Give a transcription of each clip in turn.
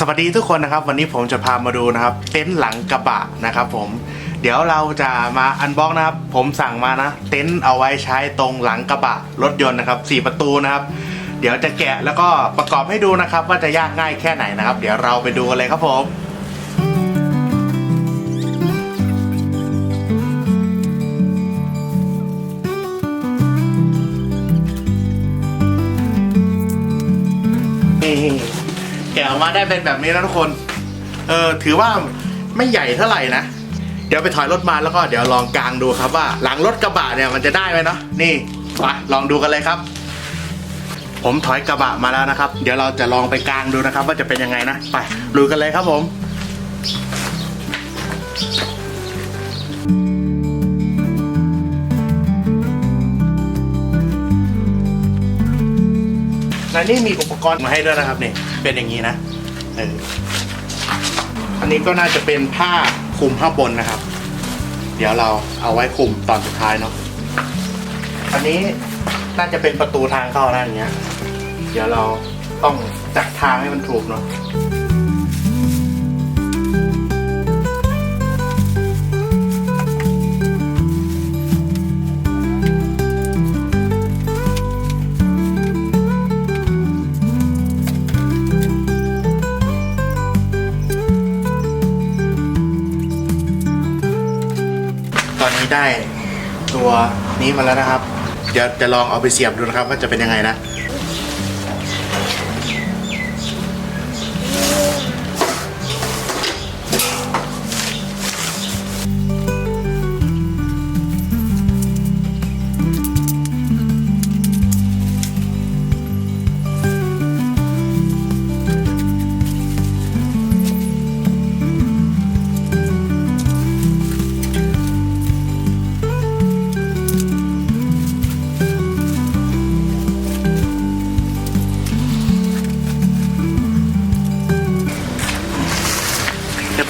สวัสดีทุกคนนะครับ วันนี้ผมจะพามาดูนะครับ เต็นท์หลังกระบะนะครับผมเดี๋ยวเราจะมาอันบ็อกนะครับ ผมสั่งมานะ เต็นท์เอาไว้ใช้ตรงหลังกระบะรถยนต์นะครับสี่ประตูนะครับ เดี๋ยวจะแกะแล้วก็ประกอบให้ดูนะครับ ว่าจะยากง่ายแค่ไหนนะครับ เดี๋ยวเราไปดูกันเลยครับผมนี่ แกะออกมาได้เป็นแบบนี้นะทุกคน เออถือว่าไม่ใหญ่เท่าไหร่นะ เดี๋ยวไปถอยรถมาแล้วก็เดี๋ยวลองกางดูครับว่า หลังรถกระบะเนี่ยมันจะได้ไหมเนาะนี่ไปลองดูกันเลยครับ ผมถอยกระบะมาแล้วนะครับ เดี๋ยวเราจะลองไปกางดูนะครับ ว่าจะเป็นยังไงนะไปดูกันเลยครับผม และนี่มีอุปกรณ์มาให้ด้วยนะครับนี่เป็นอย่างนี้นะเอออันนี้ก็น่าจะเป็นผ้าคลุมข้างบนนะครับ เดี๋ยวเราเอาไว้คลุมตอนสุดท้ายเนาะอันนี้น่าจะเป็นประตูทางเข้านะอย่างเงี้ย เดี๋ยวเราต้องจัดทางให้มันถูกเนาะ ได้ตัวนี้มาแล้วนะครับ เดี๋ยวจะลองเอาไปเสียบดูนะครับว่าจะเป็นยังไงนะ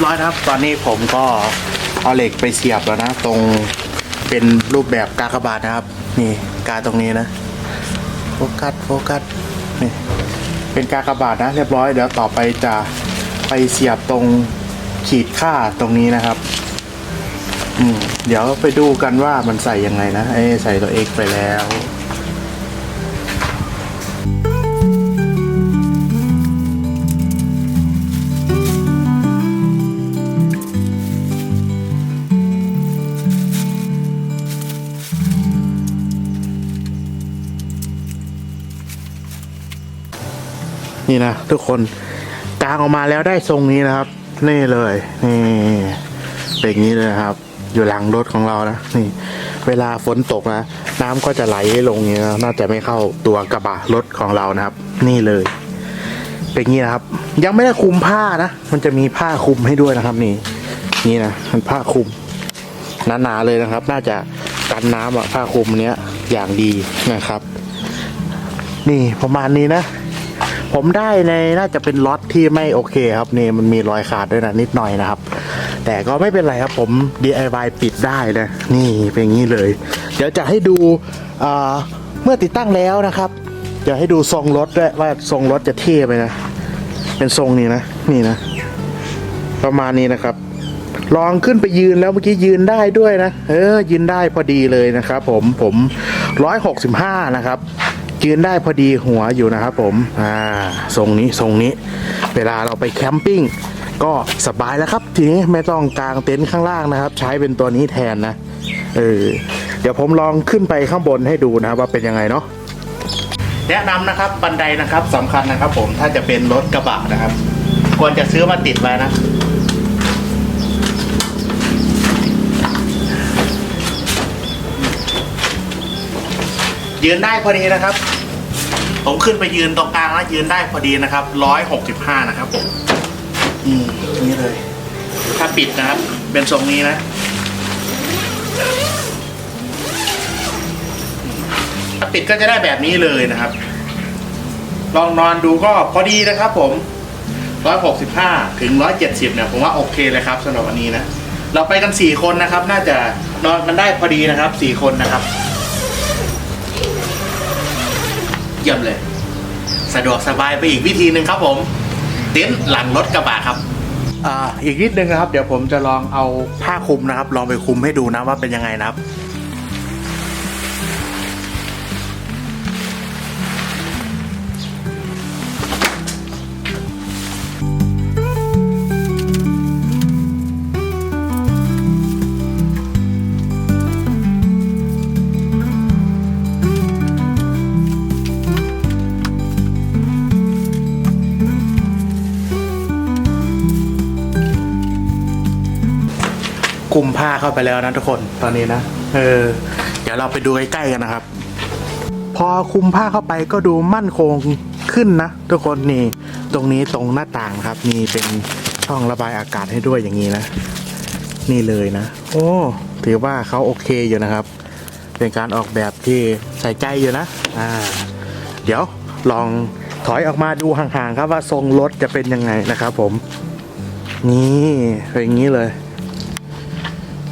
ร้อยนะครับ ตอนนี้ผมก็เอาเหล็กไปเสียบแล้วนะ ตรงเป็นรูปแบบกากบาทนะครับ นี่กาตรงนี้นะ โฟกัสโฟกัสนี่เป็นกากบาทนะเรียบร้อยเดี๋ยวต่อไปจะไปเสียบตรงขีดค่าตรงนี้นะครับ อืมเดี๋ยวไปดูกันว่ามันใส่ยังไงนะเอ้ใส่ตัว X ไปแล้ว นี่นะทุกคนกางออกมาแล้วได้ทรงนี้นะครับ นี่เลยนี่เป็นอย่างนี้เลยนะครับ อยู่หลังรถของเรานะนี่ เวลาฝนตกนะน้ำก็จะไหลลงอย่างนี้นะน่าจะไม่เข้าตัวกระบะรถของเรานะครับ นี่เลย เป็นอย่างนี้นะครับ ยังไม่ได้คลุมผ้านะมันจะมีผ้าคลุมให้ด้วยนะครับ นี่ นี่นะมันผ้าคลุมหนาๆเลยนะครับ น่าจะกันน้ำอะผ้าคลุมเนี้ยอย่างดีนะครับ นี่ประมาณนี้นะ ผมได้ในน่าจะเป็นล็อตที่ไม่โอเคครับนี่มันมีรอยขาดด้วยนะนิดหน่อยนะครับ แต่ก็ไม่เป็นไรครับผม DIY ปิดได้นะนี่เป็นอย่างนี้เลย เดี๋ยวจะให้ดูเมื่อติดตั้งแล้วนะครับเดี๋ยวให้ดูทรงรถด้วยว่าทรงรถจะเท่ไปนะ เป็นทรงนี้นะ นี่นะ ประมาณนี้นะครับ ลองขึ้นไปยืนแล้วเมื่อกี้ยืนได้ด้วยนะ เออยืนได้พอดีเลยนะครับผมผมร้อยหกสิบห้านะครับ ยืนได้พอดีหัวอยู่นะครับผมอ่าทรงนี้ทรงนี้ เวลาเราไปแคมปิ้งก็สบายแล้วครับ ทีนี้ไม่ต้องกางเต็นท์ข้างล่างนะครับ ใช้เป็นตัวนี้แทนนะเออเดี๋ยวผมลองขึ้นไปข้างบนให้ดูนะครับว่าเป็นยังไงเนาะแนะนำนะครับบันไดนะครับสำคัญนะครับ ผมถ้าจะเป็นรถกระบะนะครับ ควรจะซื้อมาติดไว้นะยืนได้พอดีนะครับ ผมขึ้นไปยืนตรงกลางแล้วยืนได้พอดีนะครับร้อยหกสิบห้านะครับผมอืมนี่เลย ถ้าปิดนะครับ เป็นทรงนี้นะถ้าปิดก็จะได้แบบนี้เลยนะครับ ลองนอนดูก็พอดีนะครับ ผมร้อยหกสิบห้าถึงร้อยเจ็ดสิบเนี่ยผมว่าโอเคเลยครับสำหรับวันนี้นะเราไปกันสี่คนนะครับ น่าจะนอนกันได้พอดีนะครับสี่คนนะครับ เยี่ยมเลย สะดวกสบายไปอีกวิธีหนึ่งครับผม เต็นท์หลังรถกระบะครับอ่าอีกนิดนึงนะครับ เดี๋ยวผมจะลองเอาผ้าคลุมนะครับ ลองไปคลุมให้ดูนะว่าเป็นยังไงนะครับ คลุมผ้าเข้าไปแล้วนะทุกคนตอนนี้นะ เออ เดี๋ยวเราไปดูใกล้ๆกันนะครับ พอคลุมผ้าเข้าไปก็ดูมั่นคงขึ้นนะทุกคนนี่ ตรงนี้ตรงหน้าต่างครับ มีเป็นช่องระบายอากาศให้ด้วยอย่างนี้นะ นี่เลยนะ โอ้ ถือว่าเขาโอเคอยู่นะครับ เป็นการออกแบบที่ใส่ใจอยู่นะ อ่า เดี๋ยวลองถอยออกมาดูห่างๆครับว่าทรงรถจะเป็นยังไงนะครับผม นี่เป็นอย่างนี้เลย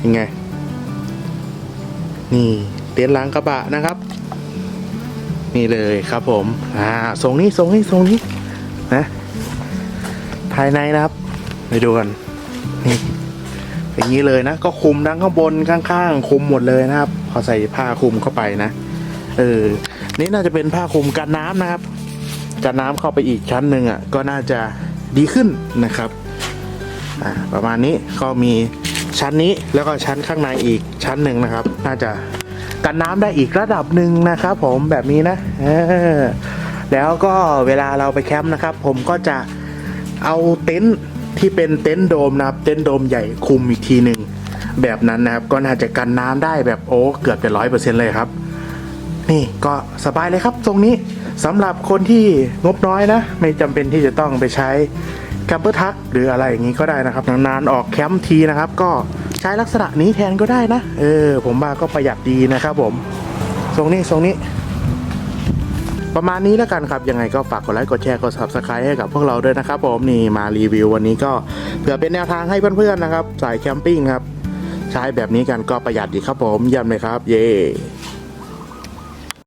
ยังไง นี่เต็นท์หล้างกระบะนะครับ นี่เลยครับผมอ่าทรงนี้ทรงนี้ทรงนี้นะภายในนะครับ ไปดูกันนี่อย่างนี้เลยนะ ก็คุมทั้งข้างบนข้างๆคุมหมดเลยนะครับ พอใส่ผ้าคุมเข้าไปนะเออนี่น่าจะเป็นผ้าคลุมกันน้ำนะครับ กันน้ำเข้าไปอีกชั้นหนึ่งอะก็น่าจะดีขึ้นนะครับ อ่าประมาณนี้ก็มี ชั้นนี้แล้วก็ชั้นข้างในอีกชั้นหนึ่งนะครับ น่าจะกันน้ำได้อีกระดับหนึ่งนะครับผมแบบนี้นะแล้วก็เวลาเราไปแคมป์นะครับ ผมก็จะเอาเต็นท์ที่เป็นเต็นท์โดมนะครับ เต็นท์โดมใหญ่คุมอีกทีหนึ่งแบบนั้นนะครับก็น่าจะกันน้ำได้แบบโอ้เกือบจะร้อยเปอร์เซ็นต์เลยครับ นี่ก็สบายเลยครับ ตรงนี้สำหรับคนที่งบน้อยนะ ไม่จำเป็นที่จะต้องไปใช้ แคมเปอร์ทักหรืออะไรอย่างนี้ก็ได้นะครับนานๆออกแคมป์ทีนะครับ ก็ใช้ลักษณะนี้แทนก็ได้นะ เออ ผมว่าก็ประหยัดดีนะครับผมทรงนี้ทรงนี้ ประมาณนี้แล้วกันครับ ยังไงก็ฝากกดไลค์กดแชร์กด subscribe ให้กับพวกเราด้วยนะครับผมนี่มารีวิววันนี้ก็เผื่อเป็นแนวทางให้เพื่อนๆนะครับสายแคมปิ้งครับ ใช้แบบนี้กันก็ประหยัดดีครับผมเยี่ยมเลยครับ เย้